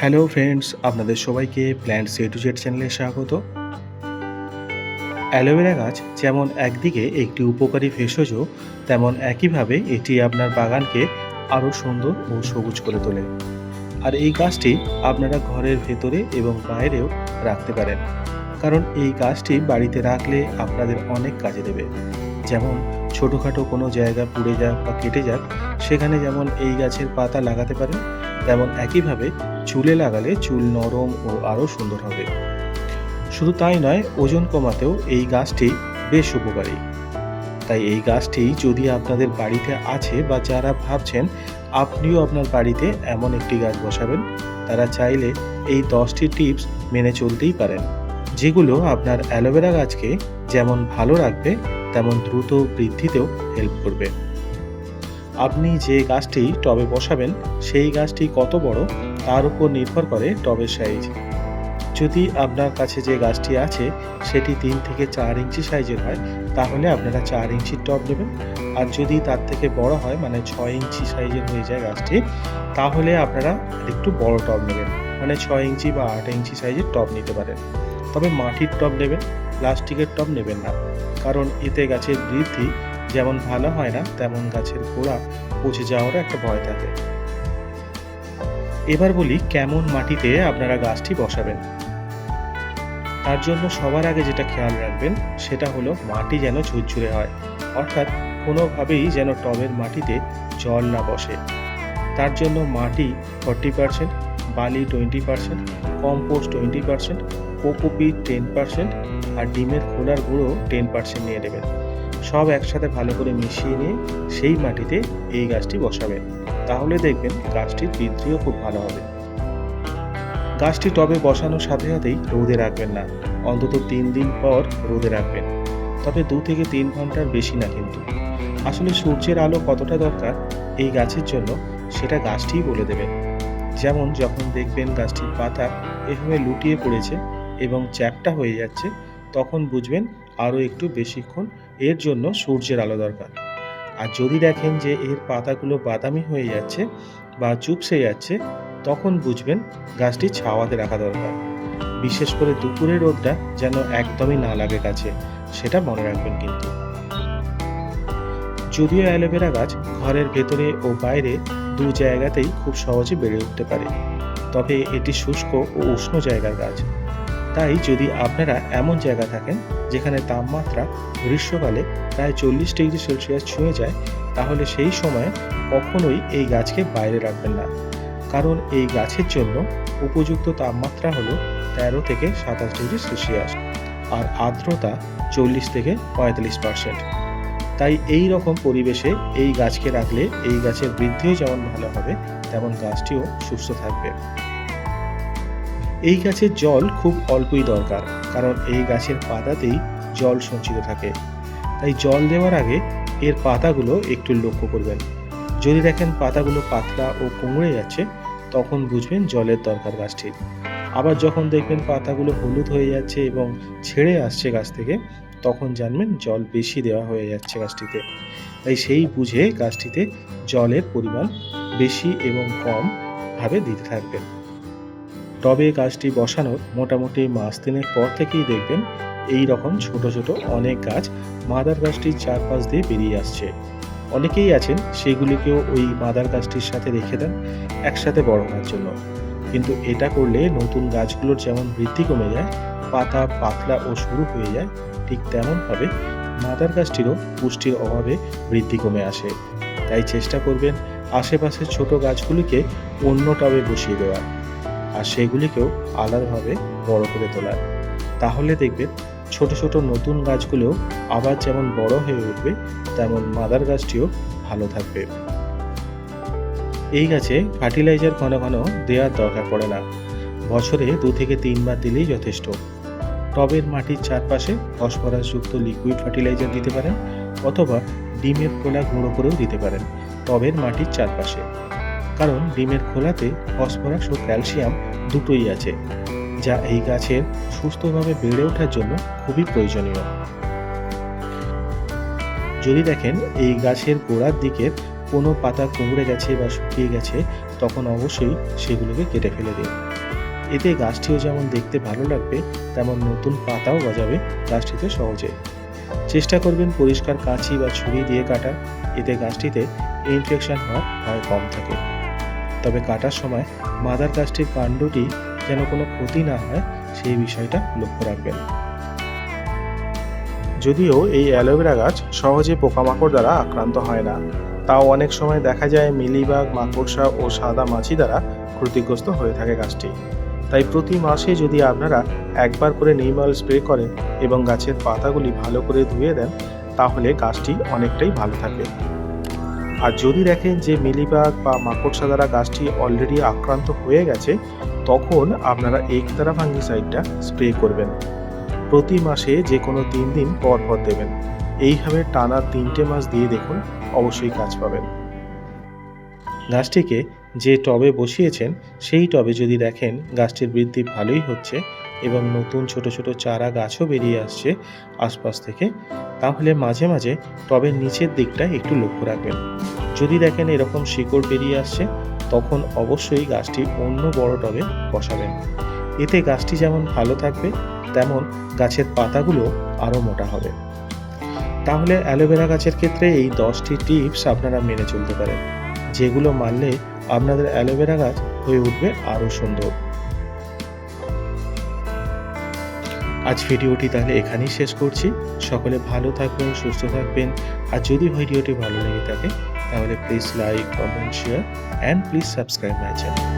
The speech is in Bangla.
হ্যালো ফ্রেন্ডস, আপনাদের সবাইকে প্ল্যান্ট এ টু জেড চ্যানেলে স্বাগত। অ্যালোভেরা গাছ যেমন একদিকে একটি উপকারী ভেষজ, তেমন একইভাবে এটি আপনার বাগানকে আরও সুন্দর ও সবুজ করে তোলে। আর এই গাছটি আপনারা ঘরের ভেতরে এবং বাইরেও রাখতে পারেন। কারণ এই গাছটি বাড়িতে রাখলে আপনাদের অনেক কাজে দেবে। যেমন ছোটোখাটো কোনো জায়গা পুড়ে যাক বা কেটে যাক, সেখানে যেমন এই গাছের পাতা লাগাতে পারেন তেমন একইভাবে চুলে লাগালে চুল নরম ও আরও সুন্দর হবে। শুধু তাই নয়, ওজন কমাতেও এই গাছটি বেশ উপকারী। তাই এই গাছটি যদি আপনাদের বাড়িতে আছে বা যারা ভাবছেন, আপনিও আপনার বাড়িতে এমন একটি গাছ বসাবেন, তারা চাইলে এই দশটি টিপস মেনে চলতেই পারেন, যেগুলো আপনার অ্যালোভেরা গাছকে যেমন ভালো রাখবে, তেমন দ্রুত বৃদ্ধিতেও হেল্প করবে। আপনি যে গাছটি টবে বসাবেন, সেই গাছটি কত বড়, তার উপর নির্ভর করে টবের সাইজ যদি আপনার কাছে যে গাছটি আছে, সেটি তিন থেকে চার ইঞ্চি সাইজের হয়, তাহলে আপনারা চার ইঞ্চির টব নেবেন। আর যদি তার থেকে বড় হয় মানে ছয় ইঞ্চি সাইজের হয়ে যায় গাছটি, তাহলে আপনারা একটু বড় টব নেবেন। মানে ছয় ইঞ্চি বা আট ইঞ্চি সাইজের টব নিতে পারেন। তবে মাটির টব নেবেন, প্লাস্টিকের টব নেবেন না। কারণ এতে গাছের বৃদ্ধি যেমন ভালো হয় না, তেমন গাছের গোড়া পচে যাওয়ারও একটা ভয় থাকে। এবার বলি কেমন মাটিতে আপনারা গাছটি বসাবেন। তার জন্য সবার আগে যেটা খেয়াল রাখবেন, সেটা হলো মাটি যেন ঝুরঝুরে হয়, অর্থাৎ কোনোভাবেই যেন টবের মাটিতে জল না বসে। তার জন্য মাটি ফর্টি পারসেন্ট, বালি twenty percent, compost twenty percent, cocopeat ten percent, আর ডিমের খোলার গুঁড়ো টেন পারসেন্ট নিয়ে নেবেন। সব একসাথে ভালো করে মিশিয়ে নিয়ে সেই মাটিতে এই গাছটি বসাবেন তাহলে দেখবেন গাছটির বৃদ্ধিও খুব ভালো হবে। গাছটি টবে বসানোর সাথে সাথেই রোদে রাখবেন না। অন্তত তিন দিন পর রোদে রাখবেন। তবে দু থেকে তিন ঘণ্টার বেশি না কিন্তু। আসলে সূর্যের আলো কতটা দরকার এই গাছের জন্য সেটা গাছটিই বলে দেবে। যেমন যখন দেখবেন গাছটির পাতা এভাবে লুটিয়ে পড়েছে এবং চ্যাপটা হয়ে যাচ্ছে তখন বুঝবেন আরও একটু বেশিক্ষণ এর জন্য সূর্যের আলো দরকার। আর যদি দেখেন যে এর পাতাগুলো বাদামি হয়ে যাচ্ছে বা চুপসে যাচ্ছে, তখন বুঝবেন গাছটি ছাওয়াতে রাখা দরকার। বিশেষ করে দুপুরের রোদটা যেন একদমই না লাগে গাছে, সেটা মনে রাখবেন কিন্তু। যদিও অ্যালোভেরা গাছ ঘরের ভেতরে ও বাইরে দু জায়গাতেই খুব সহজে বেড়ে উঠতে পারে। তবে এটি শুষ্ক ও উষ্ণ জায়গার গাছ। তাই যদি আপনারা এমন জায়গা থাকেন যেখানে তাপমাত্রা গ্রীষ্মকালে প্রায় চল্লিশ ডিগ্রি সেলসিয়াস ছুঁয়ে যায়, তাহলে সেই সময় কখনোই এই গাছকে বাইরে রাখবেন না। কারণ এই গাছের জন্য উপযুক্ত তাপমাত্রা হলো তেরো থেকে সাতাশ ডিগ্রি সেলসিয়াস আর আর্দ্রতা চল্লিশ থেকে পঁয়তাল্লিশ পার্সেন্ট। তাই এই রকম পরিবেশে এই গাছকে রাখলে এই গাছের বৃদ্ধিও যেমন ভালো হবে, তেমন গাছটিও সুস্থ থাকবে। এই গাছের জল খুব অল্পই দরকার, কারণ এই গাছের পাতাতেই জল সঞ্চিত থাকে। তাই জল দেওয়ার আগে এর পাতাগুলো একটু লক্ষ্য করবেন। যদি দেখেন পাতাগুলো পাতলা ও কুমড়ে যাচ্ছে তখন বুঝবেন জলের দরকার গাছটির আবার যখন দেখবেন পাতাগুলো হলুদ হয়ে যাচ্ছে এবং ছেড়ে আসছে গাছ থেকে, তখন জানবেন জল বেশি দেওয়া হয়ে যাচ্ছে গাছটিতে। তাই সেই বুঝে গাছটিতে জলের পরিমাণ বেশি এবং কম ভাবে দিতে থাকবেন। টবে গাছটি বসানোর মোটামুটি মাস তিনের পর থেকেই দেখবেন এই রকম ছোট ছোট অনেক গাছ মাদার গাছটির চারপাশ দিয়ে বেরিয়ে আসছে। অনেকেই আছেন সেগুলিকেও ওই মাদার গাছটির সাথে রেখে দেন একসাথে বড় হওয়ার জন্য। কিন্তু এটা করলে নতুন গাছগুলোর যেমন বৃদ্ধি কমে যায়, পাতা পাতলা ও সরু হয়ে যায়, ঠিক তেমনভাবে মাদার গাছটিরও পুষ্টির অভাবে বৃদ্ধি কমে আসে। তাই চেষ্টা করবেন আশেপাশের ছোট গাছগুলিকে অন্য টবে বসিয়ে দেওয়ার। আর সেগুলিকেও আলাদাভাবে বড় করে তোলার তাহলে দেখবেন, ছোট ছোট নতুন গাছগুলোও আবার যেমন বড় হয়ে উঠবে, তেমন মাদার গাছটিও ভালো থাকবে। এই গাছে ফার্টিলাইজার ঘন ঘন দেওয়ার দরকার পড়ে না। বছরে দু থেকে তিনবার দিলেই যথেষ্ট। টবের মাটির চারপাশে ফসফরাসযুক্ত লিকুইড ফার্টিলাইজার দিতে পারেন, অথবা ডিমের খোলা গুঁড়ো করেও দিতে পারেন, টবের মাটির চারপাশে। কারণ ডিমের খোলাতে ফসফরাস ও ক্যালসিয়াম দুটোই আছে, যা এই গাছের সুস্থভাবে বেড়ে ওঠার জন্য খুবই প্রয়োজনীয়। যদি দেখেন এই গাছের গোড়ার দিকের কোনো পাতা কুমড়ে গেছে বা শুকিয়ে গেছে, তখন অবশ্যই সেগুলোকে কেটে ফেলে দিন। এতে গাছটিও যেমন দেখতে ভালো লাগবে, তেমন নতুন পাতাও গজাবে গাছটিতে সহজে। চেষ্টা করবেন পরিষ্কার কাঁচি বা ছুরি দিয়ে কাটা, এতে গাছটিতে ইনফেকশন হওয়ার ভয় কম থাকে। তবে কাটার সময় মাদার গাছটির কাণ্ডটি যেন কোনো ক্ষতি না হয়, সেই বিষয়টা লক্ষ্য রাখবেন। যদিও এই অ্যালোভেরা গাছ সহজে পোকামাকড় দ্বারা আক্রান্ত হয় না, তাও অনেক সময় দেখা যায় মিলিবাগ, মাকড়সা ও সাদা মাছি দ্বারা ক্ষতিগ্রস্ত হয়ে থাকে গাছটি। তাই প্রতি মাসে যদি আপনারা একবার করে অয়েল স্প্রে করেন এবং গাছের পাতাগুলি ভালো করে ধুয়ে দেন, তাহলে গাছটি অনেকটাই ভালো থাকবে। আর যদি দেখেন যে মিলিবাগ বা মাকড়সা দ্বারা গাছটি অলরেডি আক্রান্ত হয়ে গেছে, তখন আপনারা একতারা ফাঙ্গিসাইডটা স্প্রে করবেন। প্রতি মাসে যে কোনো তিন দিন পর পর দেবেন। এইভাবে টানা তিনটে মাস দিয়ে দেখুন, অবশ্যই কাজ পাবেন। গাছটিকে যে টবে বসিয়েছেন, সেই টবে যদি দেখেন গাছটির বৃদ্ধি ভালোই হচ্ছে এবং নতুন ছোট ছোট চারা গাছও বেরিয়ে আসছে আশপাশ থেকে। তাহলে মাঝে মাঝে টবের নিচের দিকটা একটু লক্ষ্য রাখবেন। যদি দেখেন এরকম শিকড় বেরিয়ে আসছে, তখন অবশ্যই গাছটি অন্য বড় টবে বসাবেন। এতে গাছটি যেমন ভালো থাকবে, তেমন গাছের পাতাগুলো আরও মোটা হবে। তাহলে অ্যালোভেরা গাছের ক্ষেত্রে এই দশটি টিপস আপনারা মেনে চলতে পারেন, যেগুলো মানলে আপনাদের অ্যালোভেরা গাছ হয়ে উঠবে আরও সুন্দর। আজ ভিডিওটি তাহলে এখানেই শেষ করছি। সকলে ভালো থাকবেন, সুস্থ থাকবেন। আর যদি ভিডিওটি ভালো লেগে থাকে, তাহলে please like comment share and please subscribe my channel